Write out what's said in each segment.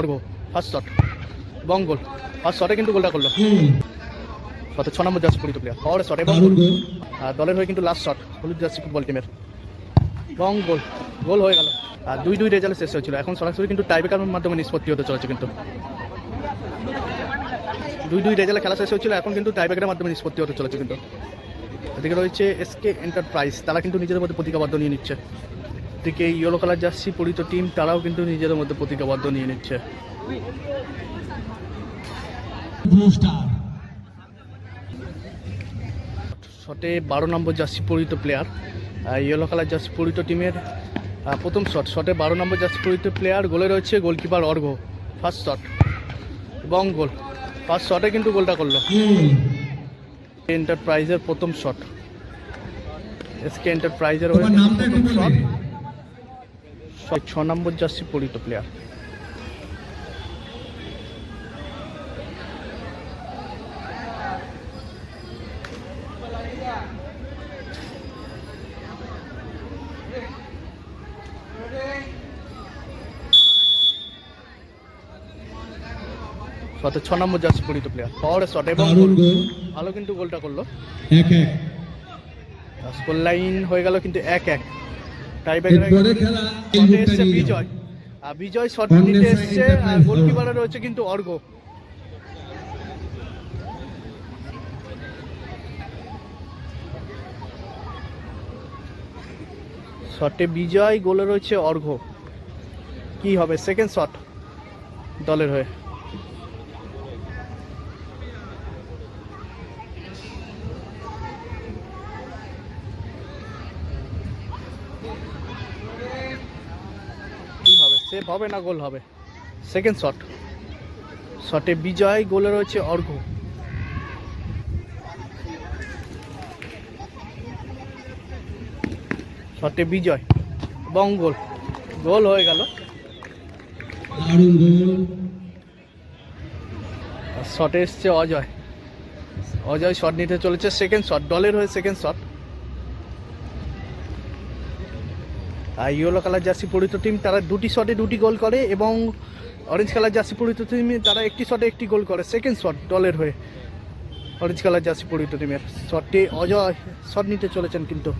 Argha first shot goal first শটে কিন্তু গোলটা করল। কত ছ নম্বর জার্সি পরিত প্লেয়ার পাওয়ারের শট এবং আর দলের হয়ে কিন্তু লাস্ট শট হলুদ জার্সি ফুটবল টিমের এবং গোল গোল হয়ে গেল। আর দুই দুই রেজাল্ট শেষ হয়েছিল। এখন সরাসরি কিন্তু টাইব্রেকার মাধ্যমে নিষ্পত্তি হতে চলেছে কিন্তু। দুই দুই রেজাল্টে খেলা শেষ হয়েছিল এখন কিন্তু টাইব্রেকারের মাধ্যমে নিষ্পত্তি হতে চলেছে কিন্তু। এদিকে রয়েছে এসকে এন্টারপ্রাইজ তারা কিন্তু নিজেদের মধ্যে প্রতিজ্ঞাবদ্ধ নিয়ে নিচ্ছে। এদিকে ইয়েলো কালার জার্সি পরিত টিম তারাও কিন্তু নিজেদের মধ্যে প্রতিজ্ঞাবদ্ধ নিয়ে নিচ্ছে। শটে বারো নম্বর জার্সি পরিহিত প্লেয়ার ইয়েলো কালার জার্সি পরিহিত টিমের প্রথম শট শটে বারো নম্বর জার্সি পরিহিত প্লেয়ার গোলে রয়েছে গোলকিপার অর্ঘ। ফার্স্ট শট এবং গোল। ফার্স্ট শটে কিন্তু গোলটা করল। এন্টারপ্রাইজের প্রথম শট এসকে এন্টারপ্রাইজের নামটা শট বলবে ছ নম্বর জার্সি পরিহিত প্লেয়ার শটে ছ নম্বর জার্সি পরিত প্লেয়ার পাওয়ারের শট এবং ভালো কিন্তু গোলটা করল। এক এক। স্কোর লাইন হয়ে গেল কিন্তু এক এক। টাই এরপরে খেলা এই শটে এসছে বিজয়। আর বিজয় শট নিতে এসছে আর গোলকিপারে রয়েছে কিন্তু অর্ঘ শটে বিজয় গোলে রয়েছে অর্ঘ কি হবে সেকেন্ড শট দলের হয়ে কি হবে সেভ হবে না গোল হবে? সেকেন্ড শট শটে বিজয় গোলে রয়েছে অর্ঘ। শটে বিজয় এবং গোল গোল হয়ে গেল। শটে এসছে অজয়। অজয় শট নিতে চলেছে সেকেন্ড শট দলের হয়ে second shot yellow colour jersey পরিহিত টিম তারা দুটি শটে দুটি গোল করে এবং অরেঞ্জ কালার জার্সি পরিহিত টিম তারা একটি শটে একটি গোল করে। সেকেন্ড শট দলের হয়ে অরেঞ্জ কালার জার্সি পরিহিত টিমের শটটি অজয় শট নিতে চলেছেন কিন্তু।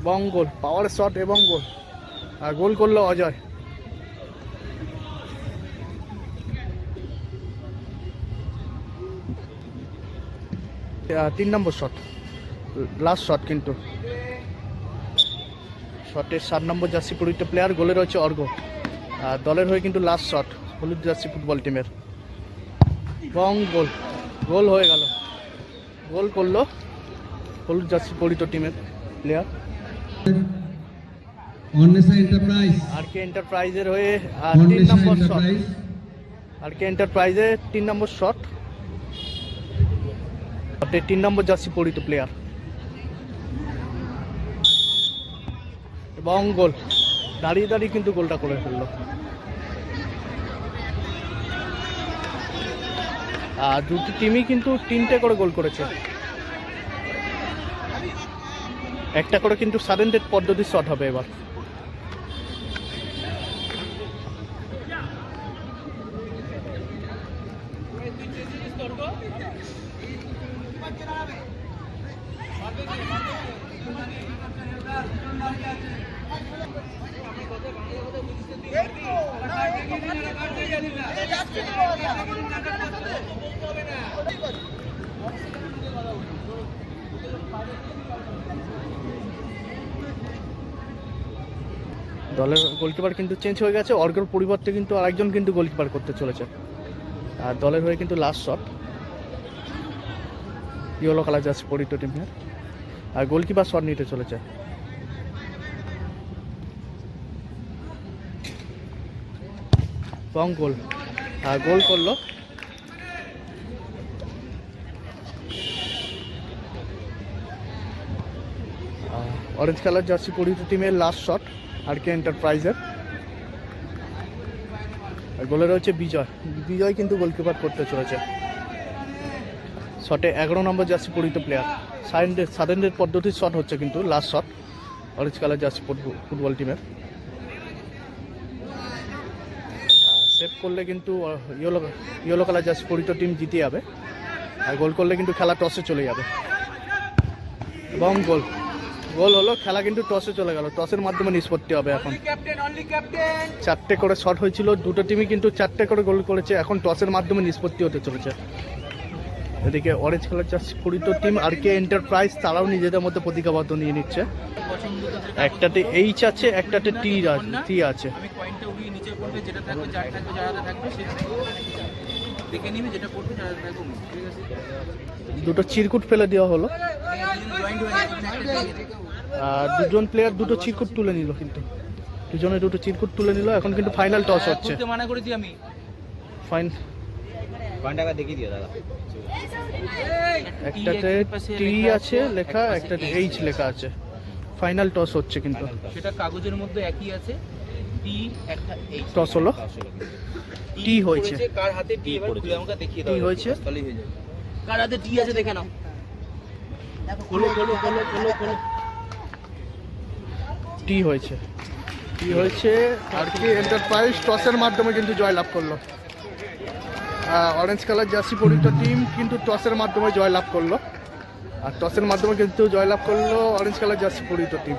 এবং গোল পাওয়ার শট এবং গোল আর গোল করল অজয়। তিন নম্বর শট লাস্ট শট কিন্তু। শটের সাত নম্বর জার্সি পরিহিত প্লেয়ার গোলে রয়েছে অর্ঘ। আর দলের হয়ে কিন্তু লাস্ট শট হলুদ জার্সি ফুটবল টিমের এবং গোল গোল হয়ে গেল। গোল করল হলুদ জার্সি পরিহিত টিমের প্লেয়ার আর কে এন্টারপ্রাইজের হয়ে আর তিন নম্বর শট আর কে এন্টারপ্রাইজের তিন নম্বর শট তিন নম্বর জার্সি পরিহিত প্লেয়ার এবং গোল। দাঁড়িয়ে দাঁড়িয়ে কিন্তু গোলটা করে ফেলল। আর দুটি টিমই কিন্তু তিনটে করে গোল করেছে। একটা করে কিন্তু সাডেন ডেট পদ্ধতির শট হবে এবার। দলের গোলকিপার কিন্তু চেঞ্জ হয়ে গেছে। অর্গের পরিবর্তে কিন্তু আরেকজন কিন্তু গোলকিপার করতে চলেছে। আর দলের হয়ে কিন্তু last shot yellow colour jersey পরিত টিমের আর গোলকিপার শট নিতে চলেছে। এবং গোল। আর গোল করল। অরেঞ্জ কালার জার্সি পরিহিত টিমের লাস্ট শট আর কে এন্টারপ্রাইজের আর গোলে রয়েছে বিজয়। বিজয় কিন্তু গোলকিপার করতে চলেছে। শটে এগারো নম্বর জার্সি পরিহিত প্লেয়ার সাইন্ডের সাদেনদের পদ্ধতির শট হচ্ছে কিন্তু last shot orange colour jersey football টিমের সেভ করলে কিন্তু ইয়েলো ইয়েলো কালার জার্সি পরিত টিম জিতে যাবে। আর গোল করলে কিন্তু খেলা টসে চলে যাবে। এবং গোল গোল হলো খেলা কিন্তু টসে চলে গেল। টসের মাধ্যমে নিষ্পত্তি হবে এখন। চারটে করে শট হয়েছিল। দুটো টিমই কিন্তু চারটে করে গোল করেছে। এখন টসের মাধ্যমে নিষ্পত্তি হতে চলেছে। এদিকে অরেঞ্জ কালার জার্সি পরিত টিম আর কে এন্টারপ্রাইজ তারাও নিজেদের মধ্যে প্রতিজ্ঞাবদ্ধ নিয়ে নিচ্ছে। একটাতে এইচ আছে একটাতে টি টি আছে। দুটো চিরকুট ফেলে দেওয়া হলো। আর দুজন প্লেয়ার দুটো চিরকুট তুলে নিল কিন্তু। দুজনে দুটো চিরকুট তুলে নিল এখন কিন্তু ফাইনাল টস হচ্ছে। করতে একটাতে টি আছে লেখা একটাতে এইচ লেখা আছে। ফাইনাল টস হচ্ছে কিন্তু। সেটা কাগজের মধ্যে একই আছে। টি একটা এইচ টস হলো? টি হয়েছে। কার হাতে? টি এবার খুলে আমাকে দেখিয়ে দাও। টি হয়েছে? তাহলেই হয়ে যাবে। কার হাতে টি আছে দেখে নাও। খোলো খোলো খোলো খোলো খোলো। টি হয়েছে। টি হয়েছে। আর কি এন্টারপ্রাইজ টসের মাধ্যমে কিন্তু জয়লাভ করল। অরেঞ্জ কালার জার্সি পরিত টিম কিন্তু টসের মাধ্যমে জয়লাভ করল। আর টসের মাধ্যমে কিন্তু জয়লাভ করল অরেঞ্জ কালার জার্সি পরিত টিম